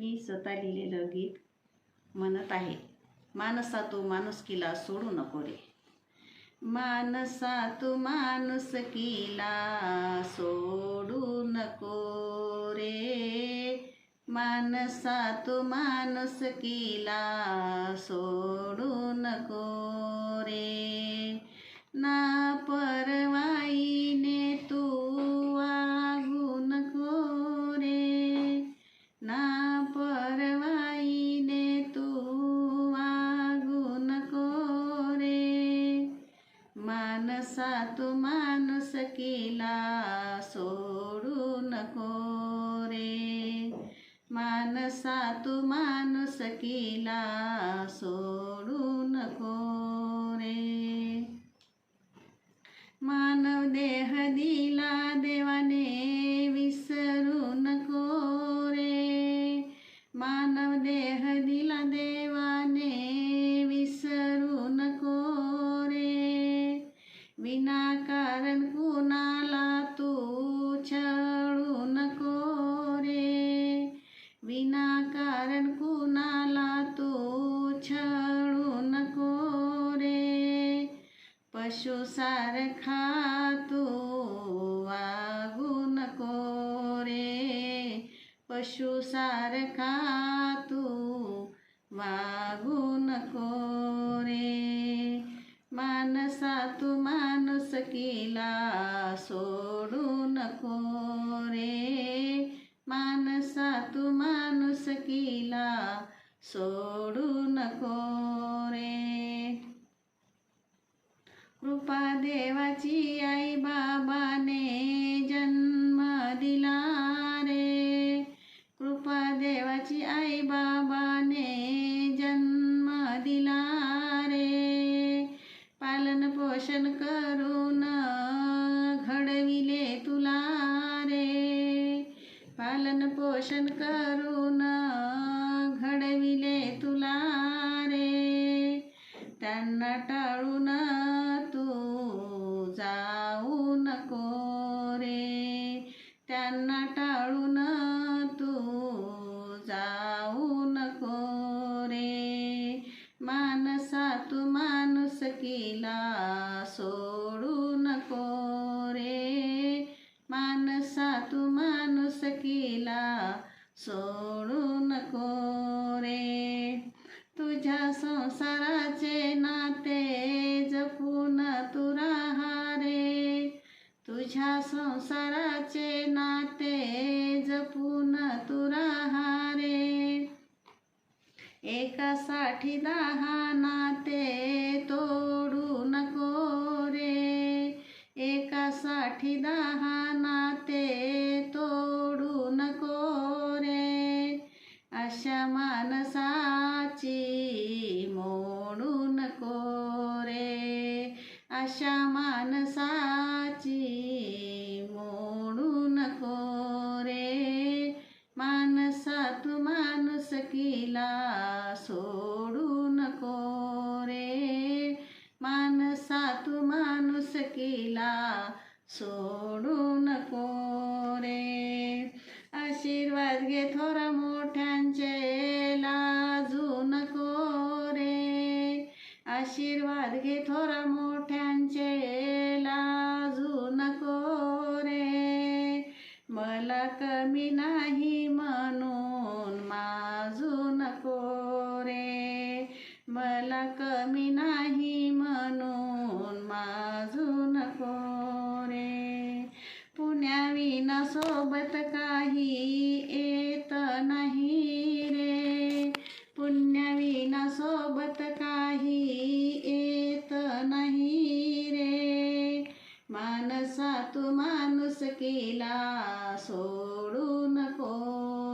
मी स्वतः लिहिलेलं गीत म्हणत आहे. मानसा तू माणुसकीला सोडू नको रे. मानसा तू माणुसकीला सोडू नको रे. मानसा तू माणुसकीला सोडू नको रे. ना कसा तू माणुसकीला सोडू नको रे. मानसा तू माणुसकीला सोडू नको रे. मानव देह दिला दे विनाकारण कुणाला तू छळू नको रे. विनाकारण कुणाला तू छळू नको रे. पशुसारखा तू वागू नको रे. पशुसारखा तू वागू नको रे. मानसा तू माणुसकीला सोडू नको रे मानसा तू माणुसकीला सोडू नको रे कृपा देवाची आई बाबाने जन्म दिला रे. कृपा देवाची आई बाबाने दर्शन पोषण करून घडविले तुला रे. त्यांना टाळून तू जाऊ नको रे. त्यांना टाळून तू जाऊ नको रे. मानसा तू माणूस किला सोडू नको मानसा तू माणुसकीला सोडू नको रे. तुझ्या संसाराचे नाते जपून तू राहा रे. तुझ्या संसाराचे नाते जपून तू राहा रे. एकासाठी दहा नाते साठी दहा नाते तोडू नको रे अशा माणसाची मोडू नको रे अशा माणसाची मोडू नको रे माणसा तू किला सोडू नको रे माणसा तू किला सोडू नको रे आशीर्वाद घे थोरा मोठ्यांचे लाजू नको रे आशीर्वाद घे थोरा मोठ्यांचे लाजू नको रे मला कमी नाही म्हणून माजू नको रे मला कमी नाही सोबत काही येत नाही रे. पुण्यविना सोबत काही येत नाही रे. मानसा तू माणुसकीला सोडू नको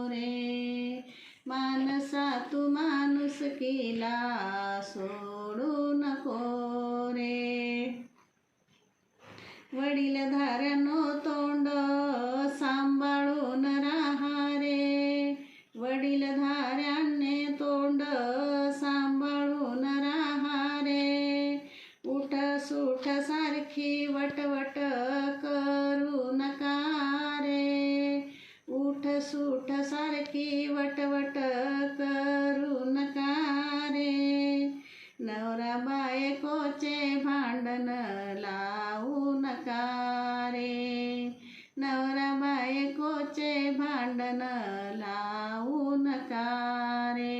रे मानसा तू माणुसकीला सोडू नको रे वडील धाऱ्यानो तोंड सांभाळून राहा रे. वडील धाऱ्या भांडण लावू नका रे?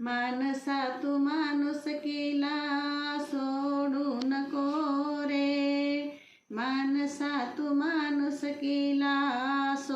मानसा तू माणूस केला सोडू नको रे. मानसा तू माणूस केला सो